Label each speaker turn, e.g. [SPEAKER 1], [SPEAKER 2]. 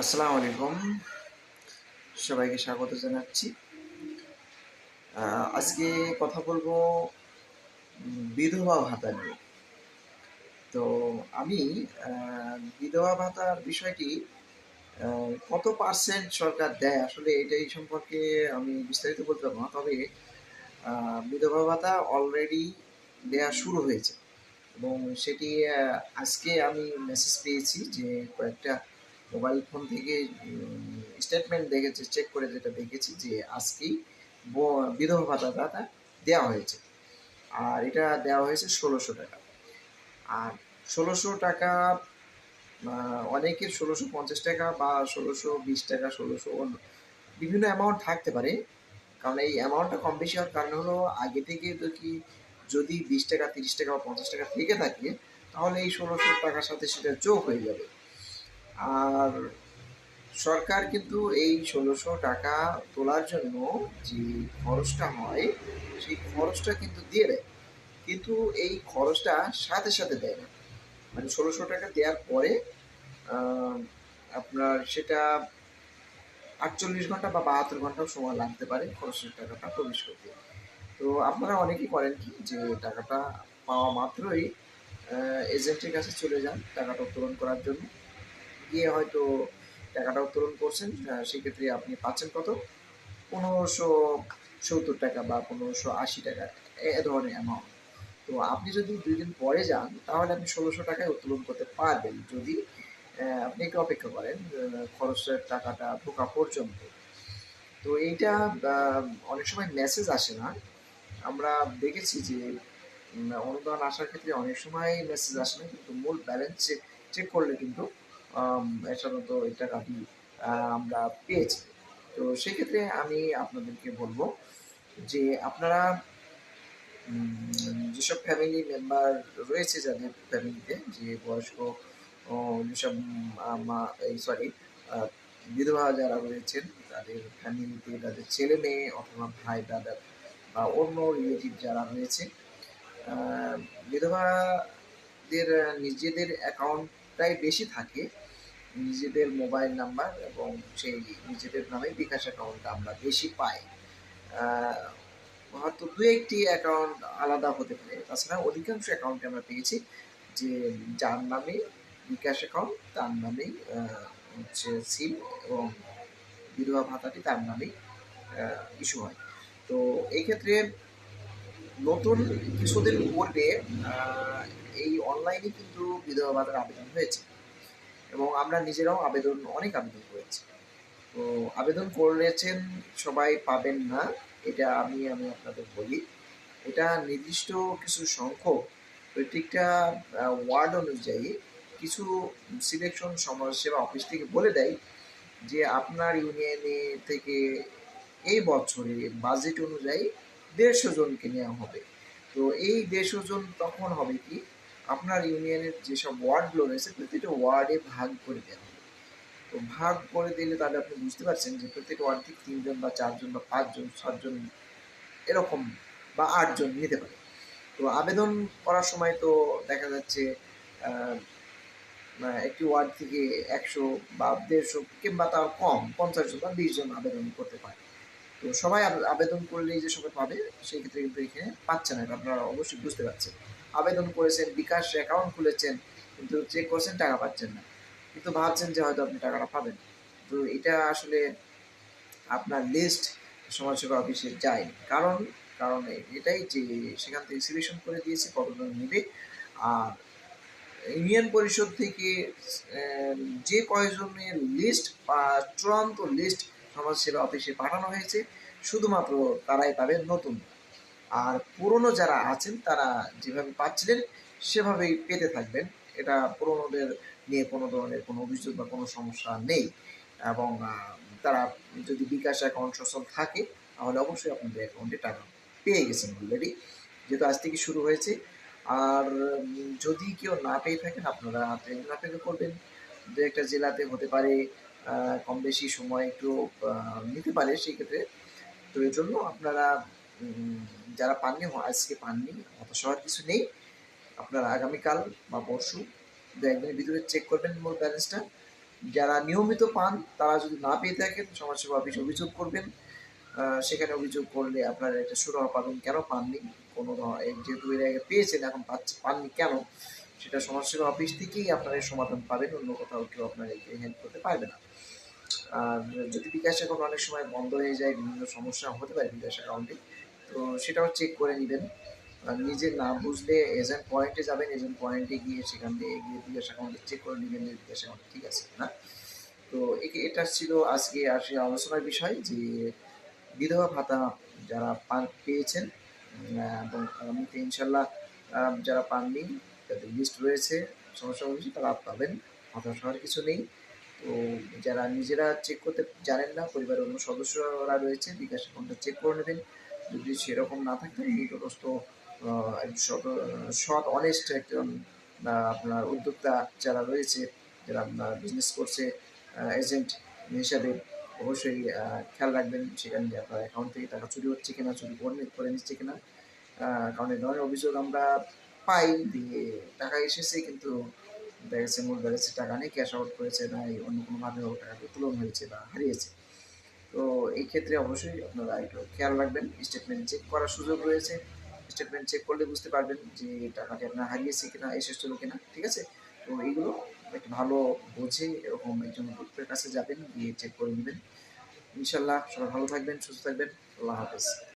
[SPEAKER 1] আসসালামু আলাইকুম। সবাইকে স্বাগত জানাচ্ছি। আজকে কথা বলব বিধবা ভাতা নিয়ে। তো আমি বিধবা ভাতার বিষয়টি কত পার্সেন্ট সরকার দেয়? আসলে এটাই সম্পর্কে আমি বিস্তারিত বলতে পারব না, তবে বিধবা ভাতা অলরেডি দেয়া শুরু হয়েছে। এবং সেটি আজকে আমি মেসেজ পেয়েছি যে কয়েকটা মোবাইল ফোন থেকে স্টেটমেন্ট দেখেছি চেক করে যেটা দেখেছি যে আজকেই বিধবা ভাতাটা দেওয়া হয়েছে। আর এটা দেওয়া হয়েছে ষোলোশো টাকা। আর ষোলোশো টাকা অনেকের ষোলোশো পঞ্চাশ টাকা বা ষোলোশো বিশ টাকা, ষোলোশো বিভিন্ন অ্যামাউন্ট থাকতে পারে। কারণ এই অ্যামাউন্টটা কম বেশি হওয়ার কারণ হলো, আগে থেকে তো কি যদি বিশ টাকা, তিরিশ টাকা বা পঞ্চাশ টাকা থেকে থাকে, তাহলে এই ষোলোশো টাকার সাথে সেটা যোগ হয়ে যাবে। আর সরকার কিন্তু এই ষোলোশো টাকা তোলার জন্য যে খরচটা হয়, সেই খরচটা কিন্তু দিয়ে দেয়। কিন্তু এই খরচটা সাথে সাথে দেয় না। মানে ষোলোশো টাকা দেওয়ার পরে আপনার সেটা আটচল্লিশ ঘণ্টা বা বাহাত্তর ঘন্টাও সময় লাগতে পারে খরচের টাকাটা প্রবেশ করতে। তো আপনারা অনেকেই করেন কি যে টাকাটা পাওয়া মাত্রই এজেন্টের কাছে চলে যান টাকাটা উত্তোলন করার জন্য। গিয়ে হয়তো টাকাটা উত্তোলন করছেন সেক্ষেত্রে আপনি পাচ্ছেন কত? পনেরোশো সত্তর টাকা বা পনেরোশো আশি টাকা, এ ধরনের অ্যামাউন্ট তো আপনি যদি দুই দিন পরে যান, তাহলে আপনি ষোলোশো টাকায় উত্তোলন করতে পারবেন যদি আপনি একটু অপেক্ষা করেন খরচের টাকাটা ঢোকা পর্যন্ত। তো এইটা অনেক সময় মেসেজ আসে না। আমরা দেখেছি যে অনুদান আসার ক্ষেত্রে অনেক সময় মেসেজ আসে না, কিন্তু মূল ব্যালেন্স চেক চেক করলে কিন্তু সাধারণত এই টাকাটি আমরা পেয়েছি। তো সেক্ষেত্রে আমি আপনাদেরকে বলব যে আপনারা যেসব ফ্যামিলি মেম্বার রয়েছে যাদের ফ্যামিলিতে যে বয়স্ক যেসব মা, এই সরি বিধবা যারা রয়েছেন, তাদের ফ্যামিলিতে তাদের ছেলে মেয়ে অথবা ভাই, দাদা বা অন্য রিলেটিভ যারা রয়েছে বিধবাদের নিজেদের অ্যাকাউন্টটাই বেশি থাকে। নিজেদের মোবাইল নাম্বার এবং সেই নিজেদের নামে বিকাশ অ্যাকাউন্ট আমরা বেশি পাই। হয়তো দু একটি অ্যাকাউন্ট আলাদা হতে পারে। তাছাড়া অধিকাংশ অ্যাকাউন্টে আমরা পেয়েছি যে যার নামে বিকাশ অ্যাকাউন্ট তার নামেই হচ্ছে সিম এবং বিধবা ভাতাটি তার নামেই ইস্যু হয়। তো এই ক্ষেত্রে নতুন কিছুদিন পূর্বে এই অনলাইনে কিন্তু বিধবা ভাতার আবেদন হয়েছে। এবং আমরা নিজেরাও আবেদন, অনেক আবেদন করেছি। তো আবেদন করেছেন সবাই পাবেন না, এটা আমি আমি আপনাদের বলি। এটা নির্দিষ্ট কিছু সংখ্যক, প্রত্যেকটা ওয়ার্ড অনুযায়ী কিছু সিলেকশন সমাজসেবা অফিস থেকে বলে দেয় যে আপনার ইউনিয়নে থেকে এই বছরে বাজেট অনুযায়ী দেড়শো জনকে নেওয়া হবে। তো এই দেড়শো জন তখন হবে কি? আপনার ইউনিয়নের যেসব ওয়ার্ডগুলো রয়েছে, প্রতিটা ওয়ার্ডে ভাগ করে দেওয়া হবে। তো ভাগ করে দিলে তাহলে আপনি বুঝতে পারছেন যে প্রত্যেক ওয়ার্ড থেকে তিনজন বা চারজন বা পাঁচজন সাতজন এরকম বা আটজন নিতে পারে। তো আবেদন করার সময় তো দেখা যাচ্ছে একটি ওয়ার্ড থেকে একশো বা দেড়শো কিংবা তার কম পঞ্চাশ জন বা বিশ জন আবেদন করতে পারে। তো সবাই আবে- আবেদন করলেই যে সবাই পাবে, সেই ক্ষেত্রে কিন্তু এখানে পাচ্ছে না আপনারা অবশ্যই বুঝতে পারছেন। আবেদন করেছেন, বিকাশ অ্যাকাউন্ট খুলেছেন, কিন্তু চেক করছেন টাকা পাচ্ছেন না। কিন্তু ভাবছেন যে হয়তো আপনি টাকাটা পাবেন। তো এটা আসলে আপনার লিস্ট সমাজসেবা অফিসে যায়। কারণ কারণ এটাই যে সেখান থেকে সিলেকশন করে দিয়েছে, কতজন নেবে। আর ইউনিয়ন পরিষদ থেকে যে কয়জনের লিস্ট বা চূড়ান্ত লিস্ট সমাজসেবা অফিসে পাঠানো হয়েছে, শুধুমাত্র তারাই পাবেন নতুন। আর পুরনো যারা আছেন, তারা যেভাবে পাচ্ছিলেন, সেভাবেই পেতে থাকবেন। এটা পুরনোদের নিয়ে কোনো ধরনের কোনো অভিযোগ বা কোনো সমস্যা নেই। এবং তারা যদি বিকাশ অ্যাকাউন্ট সচল থাকে, তাহলে অবশ্যই আপনাদের অ্যাকাউন্টে টাকা পেয়ে গেছেন অলরেডি যেহেতু আজ থেকে শুরু হয়েছে। আর যদি কেউ না পেয়ে থাকেন, আপনারা ট্রেনিং অপেক্ষা করবেন দু একটা জেলাতে হতে পারে কম বেশি সময় একটু নিতে পারে, সেই ক্ষেত্রে। তো এর জন্য আপনারা যারা পাননি আজকে পাননি হতাশ হওয়ার কিছু নেই। আপনারা আগামীকাল বা পরশু দু একদিনের ভিতরে চেক করবেন মোট ব্যালেন্সটা যারা নিয়মিত পান, তারা যদি না পেয়ে থাকেন, সমাজসেবা অফিসে অভিযোগ করবেন। সেখানে অভিযোগ করলে আপনারা একটা সুরাহা পাবেন, কেন পাননি? কোনো যেহেতু এর আগে পেয়েছেন, এখন পাচ্ছে পাননি কেন? সেটা সমাজসেবা অফিস থেকেই আপনারা সমাধান পাবেন, অন্য কোথাও কেউ আপনাদেরকে হেল্প করতে পারবে না। আর যদি বিকাশ অ্যাকাউন্ট অনেক সময় বন্ধ হয়ে যায়, বিভিন্ন সমস্যা হতে পারে বিকাশ অ্যাকাউন্টে তো সেটাও চেক করে নেবেন। আর নিজে না বুঝলে এজেন্ট পয়েন্টে যাবেন এজেন্ট পয়েন্টে গিয়ে সেখান থেকে গিয়ে বিকাশ অ্যাকাউন্টে চেক করে নেবেন যে বিকাশ অ্যাকাউন্ট ঠিক আছে না তো একে, এটা ছিল আজকে আসে আলোচনার বিষয় যে বিধবা ভাতা যারা পান পেয়েছেন এবং আগামীতে ইনশাল্লাহ যারা পাননি, তাদের লিস্ট রয়েছে, সমস্যা হয়েছে তারা পাবেন হতাশ হওয়ার কিছু নেই। তো যারা নিজেরা চেক করতে জানেন না, পরিবারের অন্য সদস্যরা রয়েছে, বিকাশ অ্যাকাউন্টটা চেক করে নেবেন। যদি সেরকম না থাকে, নিকটস্থ সৎ- অনেস্ট একজন আপনার উদ্যোক্তা যারা রয়েছে, যারা আপনার বিজনেস করছে এজেন্ট হিসাবে অবশ্যই খেয়াল রাখবেন সেখানে আপনার অ্যাকাউন্ট থেকে টাকা চুরি হচ্ছে কিনা, চুরি করে করে নিচ্ছে কিনা। কারণ এই ধরনের অভিযোগ আমরা পাই দিয়ে টাকা এসেছে কিন্তু দেখা গেছে মূল ব্যালেন্সে টাকা নেই ক্যাশ আউট করেছে না অন্য কোনোভাবে হোক টাকা উত্তোলন হয়েছে বা হারিয়েছে। তো এই ক্ষেত্রে অবশ্যই আপনারা একটু খেয়াল রাখবেন স্টেটমেন্ট চেক করার সুযোগ রয়েছে। স্টেটমেন্ট চেক করলে বুঝতে পারবেন যে টাকাটি আপনার হারিয়েছে কিনা, এসেছিল কিনা, ঠিক আছে? তো এইগুলো একটু ভালো বোঝে এরকম একজন ডক্টরের কাছে যাবেন, গিয়ে চেক করে নেবেন। ইনশাল্লাহ সবাই ভালো থাকবেন, সুস্থ থাকবেন। আল্লাহ হাফেজ।